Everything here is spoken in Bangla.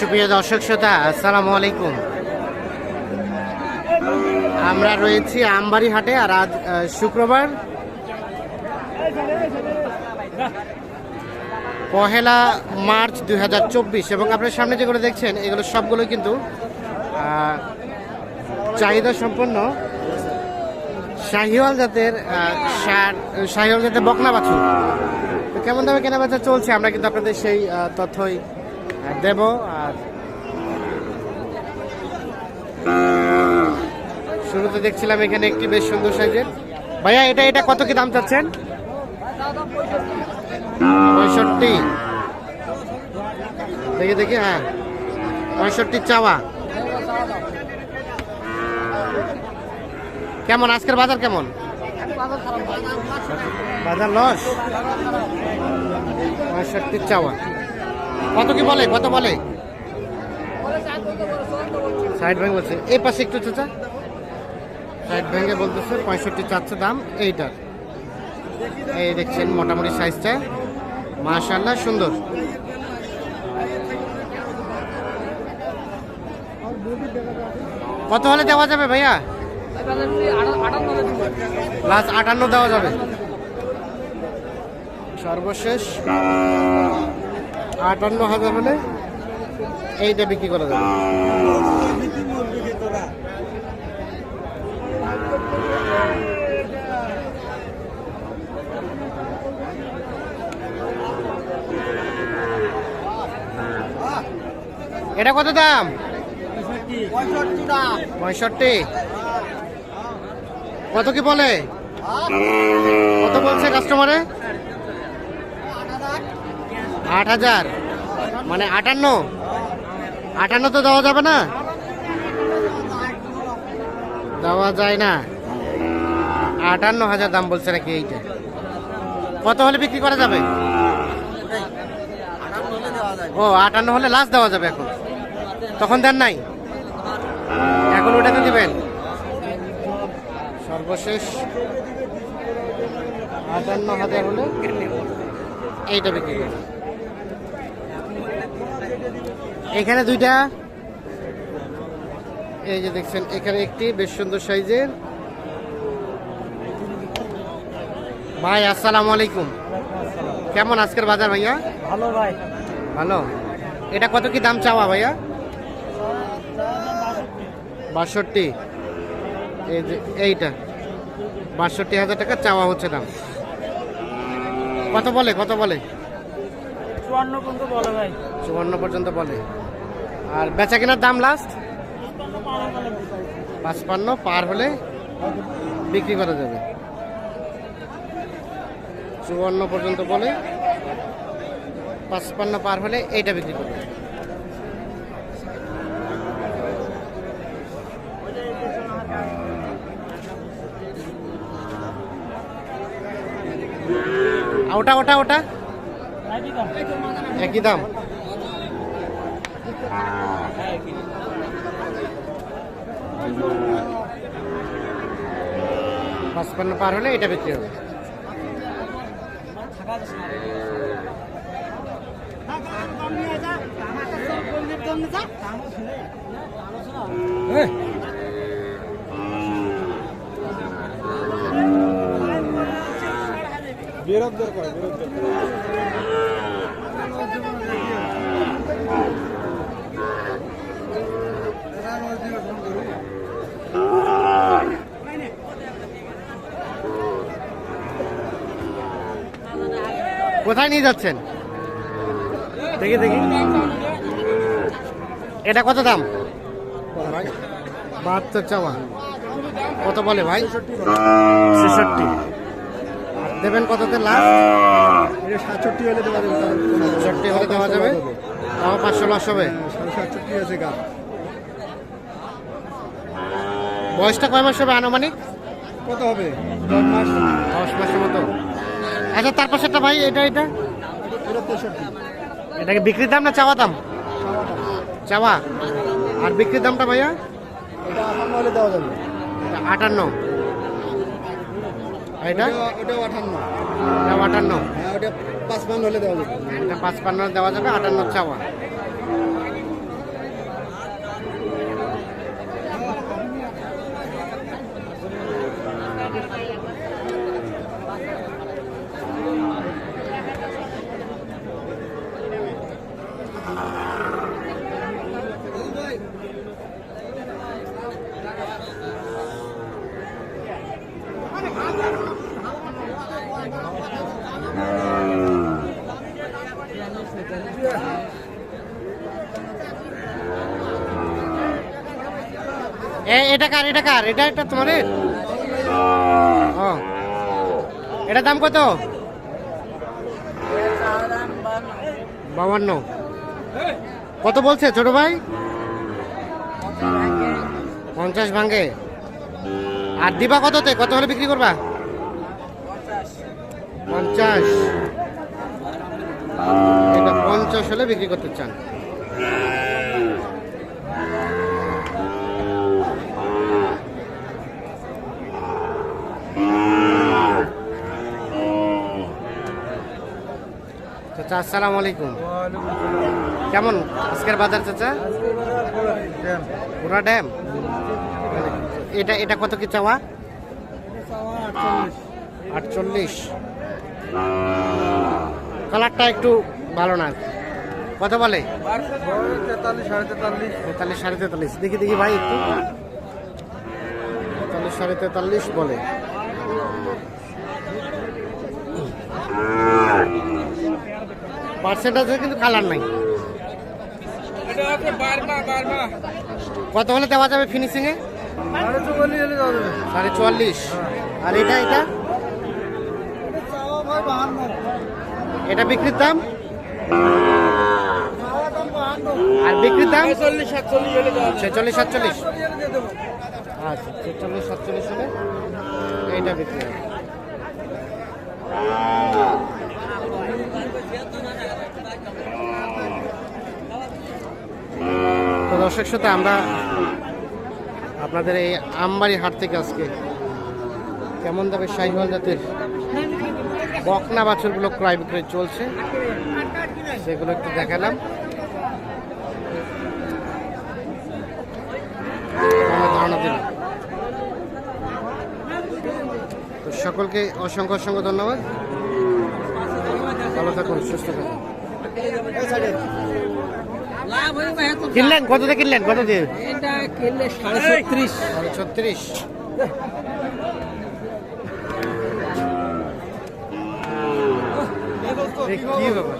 সুপ্রিয় দর্শক শ্রোতা, আসসালামু আলাইকুম। আমরা রয়েছি আমবাড়ি হাটে আর আজ শুক্রবার পহেলা মার্চ দু হাজার চব্বিশ এবং আপনার সামনে যেগুলো দেখছেন, এগুলো সবগুলো কিন্তু চাহিদা সম্পন্ন শাহিওয়াল জাতের ষাঁড় শাহিওয়াল জাতের বকনা বাছুর। তো কেমন দামে কেনা বেচা চলছে? আমরা কিন্তু আপনাদের সেই তথ্যই দেব আর শুরুতে দেখছিলাম এখানে একটি বেশ সুন্দর সাইজের। ভাইয়া, এটা এটা কত কি দাম চাচ্ছেন? পঁয়ষট্টি। দেখি দেখি হ্যাঁ। পঁয়ষট্টি চাওয়া। কেমন? আজকের বাজার কেমন? বাজার লস? পঁয়ষট্টি চাওয়া। কত কি বলে কত বলে? সাইড ব্যাংক বলছে এই পাশে একটু চাচা। সাইড ব্যাংকে বলতেছে পঁয়ষট্টি চাচ্ছে দাম এইটার। এই দেখছেন মোটামুটি সাইজটা। মাশাল্লাহ সুন্দর। কত হলে দেওয়া যাবে ভাইয়া? প্লাস আটান্ন দেওয়া যাবে। সর্বশেষ। আটান্ন হাজার হলে এইটা বিক্রি করা যাবে। এটা কত দাম? পঁয়ষট্টি। কত কি বলে? কত বলছে কাস্টমারে আট হাজার। মানে আটান্ন। আটান্ন তো দেওয়া যাবে না? দেওয়া যায় না। আটান্ন হাজার দাম বলছে নাকি এইটা? কত হলে বিক্রি করা যাবে? ও, আটান্ন হলে লাস্ট দেওয়া যাবে এখন। তখন দেন নাই? এখন ওটাতে দিবেন? সর্বশেষ আটান্ন হাজার হলে এইটা বিক্রি করবেন। এখানে দুইটা। এই যে দেখছেন এখানে একটি বেশ সুন্দর সাইজের। ভাই আসসালামু আলাইকুম। কেমন আজকের বাজার ভাইয়া? ভালো ভাই। ভালো। এটা কত কি দাম চাওয়া ভাইয়া? বাষট্টি। এই যে এইটা। বাষট্টি হাজার টাকা চাওয়া হচ্ছে দাম। কত বলে কত বলে? চুয়ান্ন পর্যন্ত বলে ভাই। চুয়ান্ন পর্যন্ত বলে। আর বেচা কেনার দাম লাস্ট পাঁচপান্ন পার হলে বিক্রি করা যাবে। চুয়ান্ন পর্যন্ত বলে পাঁচপান্ন পার হলে এইটা বিক্রি করবে। ওটা ওটা ওটা? একই দাম। পাঁচপান্ন পার হলে এটা বিক্রি হবে। বিরোধ করে বিরোধ কোথায় নিয়ে যাচ্ছেন? দেখি দেখি। এটা কত দাম? বাহাত্তর চাওয়া। কত বলে ভাই? ছেষট্টি। দেবেন কততে লাভ সাতষট্টি হলে দেওয়া যাবে। ছেষট্টি হলে দেওয়া যাবে। পাঁচশো লস হবে। সাড়ে সাতষট্টি আছে গাছ বয়সটা কয় মাস হবে আনুমানিক? কত হবে? দশ মাস। দশ মাসের মতো। আচ্ছা তার পাশেরটা ভাই এটা এটা? এটাকে বিক্রির দাম না চাওয়া দাম? চাওয়া। আর বিক্রির দামটা ভাইয়া? আটান্ন এটা ওটাও এটা? আটান্ন। হ্যাঁ ওটা পাঁচ হলে দেওয়া যাবে। এটা পাঁচ পান্ন দেওয়া যাবে আটান্ন চাওয়া। এটা কার এটা কার? এটা একটা তোমার ও। এটা দাম কত? বাবান্ন কত বলছে ছোট ভাই? পঞ্চাশ ভাঙ্গে আর দিবা কততে? কত হলে বিক্রি করবা? পঞ্চাশ। এটা পঞ্চাশ হলে বিক্রি করতে চান। চাচা আসসালামু আলাইকুম। কেমন আজকের বাজার চাচা? পুরা ড্যাম? এটা এটা কত কি চাওয়া? আটচল্লিশ। কালারটা একটু ভালো না। কত বলে? তেতাল্লিশ সাড়ে তেতাল্লিশ। দেখি দেখি ভাই একটু। তেতাল্লিশ সাড়ে তেতাল্লিশ বলে। পার্সেন্টেজে কিন্তু কালার নাই। কত হলে দেওয়া যাবে ফিনিশিং এ? সাড়ে চুয়াল্লিশ। আর এটা এটা? এটা বিক্রির দাম? আর বিক্রির দাম? ছেচল্লিশ সাতচল্লিশ আচ্ছা ছেচল্লিশ সাতচল্লিশ হলে এইটা বিক্রি হবে। দর্শক সাথে আমরা আপনাদের এই আমবাড়ি হাট থেকে আজকে কেমন দামে শাহিওয়াল জাতের বকনা বাছুরগুলো ক্রয় বিক্রয় চলছে, সেগুলো একটু দেখালাম। ধারণা সকলকে অসংখ্য অসংখ্য ধন্যবাদ। ভালো থাকুন, সুস্থ থাকুন। কিনলেন? কত দিয়ে কিনলেন? কত দিয়ে? ছত্রিশ। কি ব্যাপার?